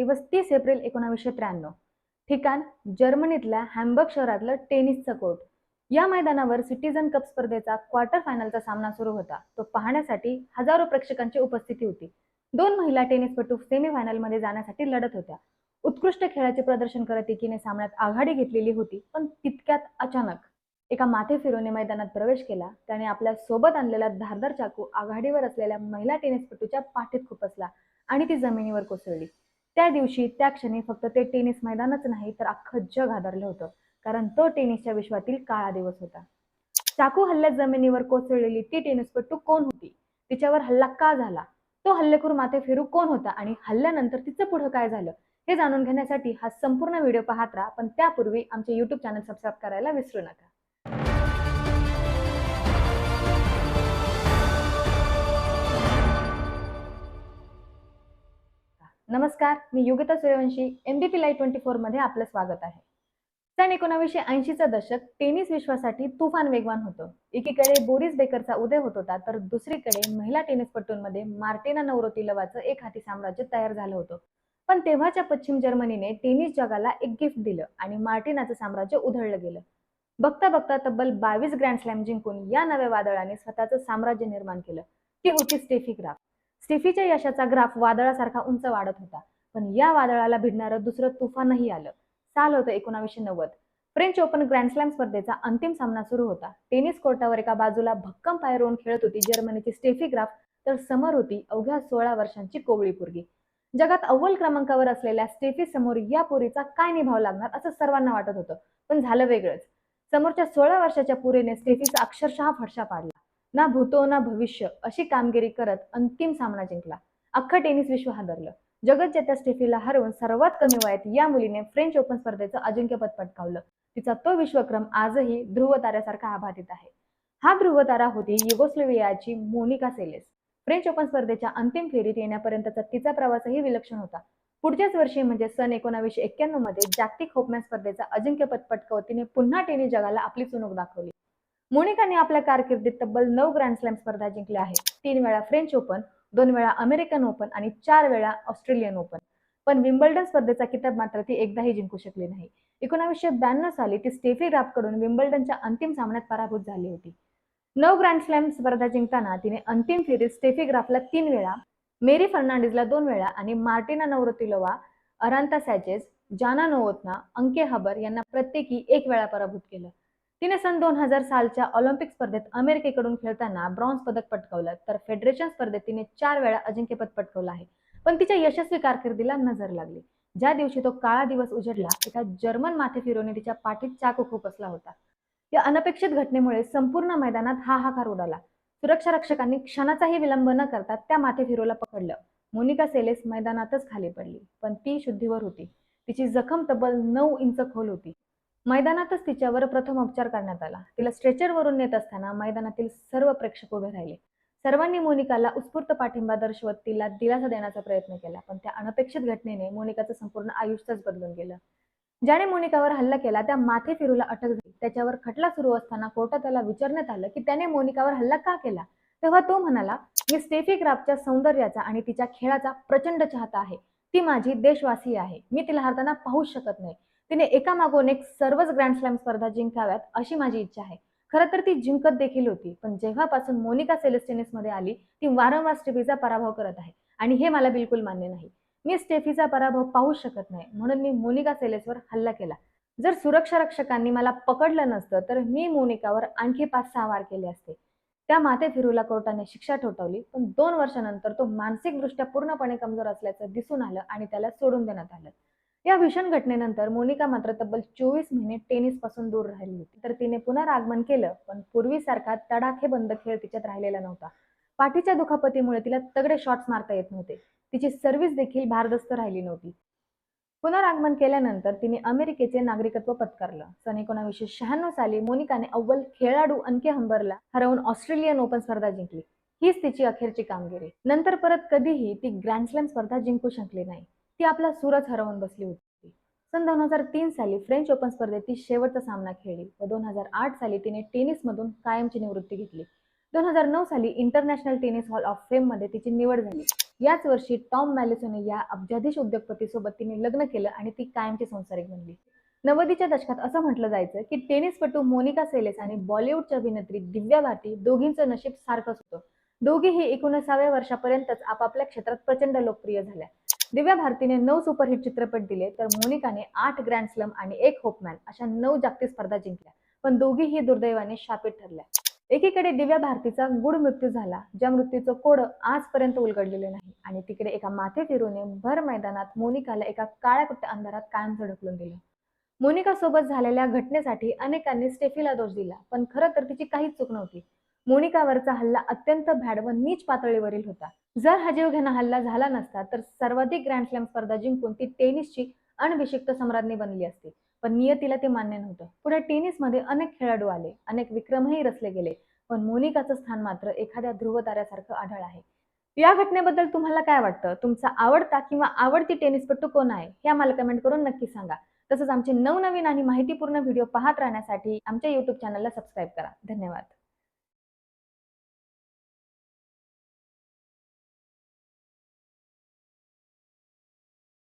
दिवस तीस एप्रिल एकोणावीसशे त्र्याण्णव. ठिकाण जर्मनीतल्या हॅम्बर्ग शहरातलं टेनिसचं कोर्ट. या मैदानावर सिटीझन कप स्पर्धेचा क्वार्टर फायनलचा सामना सुरू होता. तो पाहण्यासाठी हजारो प्रेक्षकांची उपस्थिती होती. दोन महिला टेनिसपटू सेमीफायनलमध्ये जाण्यासाठी लढत होत्या. उत्कृष्ट खेळाचे प्रदर्शन करत एकीने सामन्यात आघाडी घेतलेली होती पण तितक्यात अचानक एका माथे फिरोने मैदानात प्रवेश केला. त्याने आपल्यासोबत आणलेला धारदार चाकू आघाडीवर असलेल्या महिला टेनिसपटूच्या पाठीत खुपसला आणि ती जमिनीवर कोसळली. त्या दिवशी त्या क्षणी फक्त ते टेनिस मैदानच नाही तर अख्खं जग हादरलं होतं. कारण तो टेनिसच्या विश्वातील काळा दिवस होता. चाकू हल्ल्यात जमिनीवर कोसळलेली ती टेनिसपटू कोण होती? तिच्यावर हल्ला का झाला? तो हल्लेखोर माथे फिरू कोण होता? आणि हल्ल्यानंतर तिचं पुढं काय झालं? हे जाणून घेण्यासाठी हा संपूर्ण व्हिडिओ पाहत राहा पण त्यापूर्वी आमचे युट्यूब चॅनल सबस्क्राईब करायला विसरू नका. नमस्कार मी Yugta Suryavanshi M MBP live twenty फोरमध्ये आपलं स्वागत आहे. सन एकोणावीसशे ऐंशीचं दशक टेनिस विश्वासाठी तुफान वेगवान होतं. एकीकडे बोरिस बेकरचा उदय होत होता तर दुसरीकडे महिला टेनिसपटूंमध्ये मार्टिना नवरोतिलवाचं एक हाती साम्राज्य तयार झालं होतं. पण तेव्हाच्या पश्चिम जर्मनीने टेनिस जगाला एक गिफ्ट दिलं आणि मार्टिनाचं साम्राज्य उधळलं गेलं. बघता बघता तब्बल बावीस ग्रँड स्लॅम जिंकून या नव्या वादळाने स्वतःचं साम्राज्य निर्माण केलं. ती होती स्टेफी ग्राफ. स्टेफीच्या यशाचा ग्राफ वादळासारखा उंच वाढत होता. पण या वादळाला भिडणारं दुसरं तुफानही आलं. साल होतं एकोणावीसशे नव्वद. फ्रेंच ओपन ग्रँडस्लॅम स्पर्धेचा अंतिम सामना सुरू होता. टेनिस कोर्टावर एका बाजूला भक्कम पाय रोवून खेळत होती जर्मनीची स्टेफी ग्राफ तर समोर होती अवघ्या सोळा वर्षांची कोवळी पोरगी. जगात अव्वल क्रमांकावर असलेल्या स्टेफी समोर या पोरीचा काय निभाव लागणार असं सर्वांना वाटत होतं. पण झालं वेगळंच. समोरच्या सोळा वर्षाच्या पुरीने स्टेफीचा अक्षरशः फडशा पाडला. ना भूतो ना भविष्य अशी कामगिरी करत अंतिम सामना जिंकला. अख्खं टेनिस विश्व हादरलं. जगतजेत्या स्टेफीला हरवून सर्वात कमी वयात या मुलीने फ्रेंच ओपन स्पर्धेचं अजिंक्यपद पटकावलं. तिचा तो विश्वक्रम आजही ध्रुव ताऱ्यासारखा आभातीत आहे. हा ध्रुव तारा होती युगोस्लोवियाची मोनिका सेलेस. फ्रेंच ओपन स्पर्धेच्या अंतिम फेरीत येण्यापर्यंतचा तिचा प्रवासही विलक्षण होता. पुढच्याच वर्षी म्हणजे सन एकोणावीसशे एक्क्याण्णवमध्ये जागतिक होपमॅन स्पर्धेचा अजिंक्यपद पटकवतीने पुन्हा टेनिस जगाला आपली चुणूक दाखवली. मोनिकाने आपल्या कारकिर्दीत तब्बल नऊ ग्रँड स्लॅम स्पर्धा जिंकल्या आहेत. तीन वेळा फ्रेंच ओपन दोन वेळा अमेरिकन ओपन आणि चार वेळा ऑस्ट्रेलियन ओपन पण विम्बल्डन स्पर्धेचा किताब मात्र ती एकदाही जिंकू शकली नाही. एकोणावीसशे ब्याण्णव साली ती स्टेफी ग्राफकडून विम्बल्डनच्या अंतिम सामन्यात पराभूत झाली होती. नऊ ग्रँड स्लॅम स्पर्धा जिंकताना तिने अंतिम फेरीत स्टेफी ग्राफला तीन वेळा मेरी फर्नांडिसला दोन वेळा आणि मार्टिना नवरोतिलोवा अरांता सॅचेस जाना नोवोतना अंके हबर यांना प्रत्येकी एक वेळा पराभूत केलं. तिने सन दोन हजार सालच्या ऑलिम्पिक स्पर्धेत अमेरिकेकडून खेळताना ब्रॉन्झ पदक पटकावलं तर फेडरेशन स्पर्धेत तिने चार वेळा अजिंक्यपद पटकावलं आहे. पण तिच्या यशस्वी कारकिर्दीला नजर लागली. ज्या दिवशी तो काळा दिवस उजडला एका जर्मन माथे फिरवणे तिच्या पाठीत चाकू खुपसला होता. या अनपेक्षित घटनेमुळे संपूर्ण मैदानात हाहाकार उडाला. सुरक्षा रक्षकांनी क्षणाचाही विलंब न करता त्या माथे फिरोला पकडलं. मोनिका सेलेस मैदानातच खाली पडली पण ती शुद्धीवर होती. तिची जखम तब्बल नऊ इंच खोल होती. मैदानातच तिच्यावर प्रथम उपचार करण्यात आला. तिला स्ट्रेचरवरून नेत असताना मैदानातील सर्व प्रेक्षक उभे राहिले. सर्वांनी मोनिकाला उत्स्फूर्त पाठिंबा दर्शवत तिला दिलासा देण्याचा प्रयत्न केला पण त्या अनपेक्षित घटनेने मोनिकाचं संपूर्ण आयुष्यच बदलून गेलं. ज्याने मोनिकावर हल्ला केला त्या माथे फिरूला अटक झाली. त्याच्यावर खटला सुरू असताना कोर्टात त्याला विचारण्यात आलं की त्याने मोनिकावर हल्ला का केला? तेव्हा तो म्हणाला मी स्टेफी ग्राफच्या सौंदर्याचा आणि तिच्या खेळाचा प्रचंड चाहता आहे. ती माझी देशवासी आहे. मी तिला हरताना पाहूच शकत नाही. तिने एकामागून एक सर्वच ग्रँड स्लॅम स्पर्धा जिंकाव्यात अशी माझी इच्छा आहे. खरं तर ती जिंकत देखील होती पण जेव्हापासून मोनिका सेलेस मध्ये आली ती वारंवार स्टेफीचा पराभव करत आहे आणि हे मला बिलकुल मान्य नाही. मी स्टेफीचा पराभव पाहू शकत नाही म्हणून मी मोनिका सेलेसवर हल्ला केला. जर सुरक्षा रक्षकांनी मला पकडलं नसतं तर मी मोनिकावर आणखी पाच सहा वार केले असते. त्या माथे फिरूला कोर्टाने शिक्षा ठोठावली पण दोन वर्षानंतर तो मानसिकदृष्ट्या पूर्णपणे कमजोर असल्याचं दिसून आलं आणि त्याला सोडून देण्यात आलं. या भीषण घटनेनंतर मोनिका मात्र तब्बल चोवीस महिने टेनिसपासून दूर राहिली होती. तर तिने पुनरागमन केलं पण पूर्वीसारखा तडाखे बंद खेळ तिच्यात राहिलेला नव्हता. पाठीच्या दुखापतीमुळे तिला तगडे शॉट्स मारता येत नव्हते. तिची सर्व्हिस देखील भारदस्त राहिली नव्हती. पुनरागमन केल्यानंतर तिने अमेरिकेचे नागरिकत्व पत्करलं. सन एकोणावीसशे शहाण्णव साली मोनिकाने अव्वल खेळाडू अनके हंबरला हरवून ऑस्ट्रेलियन ओपन स्पर्धा जिंकली. हीच तिची अखेरची कामगिरी. नंतर परत कधीही ती ग्रँडस्लॅम स्पर्धा जिंकू शकली नाही. ती आपला सूरच हरवून बसली होती. सन दोन हजार तीन साली फ्रेंच ओपन स्पर्धेत ती शेवटचा सामना खेळली व दोन हजार आठ साली तिने टेनिसमधून कायमची निवृत्ती घेतली. दोन हजार नऊ साली इंटरनॅशनल टेनिस हॉल ऑफ फेममध्ये तिची निवड झाली. याच वर्षी टॉम मॅलिसोने या अब्जाधीश उद्योगपतीसोबत तिने लग्न केलं आणि ती कायमची संसारिक बनली. नव्वदीच्या दशकात असं म्हटलं जायचं की टेनिसपटू मोनिका सेलेस आणि बॉलिवूडच्या अभिनेत्री दिव्या भारती दोघींचं नशीब सारखंच होतं. दोघीही एकोणीसाव्या वर्षापर्यंतच आपापल्या क्षेत्रात प्रचंड लोकप्रिय झाल्या. दिव्या भारतीने नऊ सुपरहिट चित्रपट दिले तर मोनिकाने आठ ग्रँड स्लम आणि एक होपमॅन अशा नऊ जागतिक स्पर्धा जिंकल्या. पण दोघीही दुर्दैवाने शापित ठरल्या. एकीकडे दिव्या भारतीचा गुड मृत्यू झाला ज्या मृत्यूचं कोड आजपर्यंत उलगडलेले नाही आणि तिकडे एका माथे फिरूने भर मैदानात मोनिकाला एका काळ्या कुट्ट अंधारात कायम झडकलून दिलं. मोनिका सोबत झालेल्या घटनेसाठी अनेकांनी स्टेफीला दोष दिला पण खरं तर तिची काहीच चूक नव्हती. मोनिकावरचा हल्ला अत्यंत भॅड व नीच पातळीवरील होता. जर हा जीवघेणा हल्ला झाला नसता तर सर्वाधिक ग्रँड स्लॅम स्पर्धा जिंकून ती टेनिसची अणविषिक्त सम्राज्ञी बनली असती. पण नियतीला ते मान्य नव्हतं. पुढे टेनिसमध्ये अनेक खेळाडू आले. अनेक विक्रमही रचले गेले. पण मोनिकाचं स्थान मात्र एखाद्या ध्रुवताऱ्यासारखं आढळ आहे. या घटनेबद्दल तुम्हाला काय वाटतं? तुमचा आवडता किंवा आवडती टेनिसपटू कोण आहे? हे आम्हाला कमेंट करून नक्की सांगा. तसंच आमचे नवनवीन आणि माहितीपूर्ण व्हिडिओ पाहत राहण्यासाठी आमच्या युट्यूब चॅनलला सबस्क्राईब करा. धन्यवाद.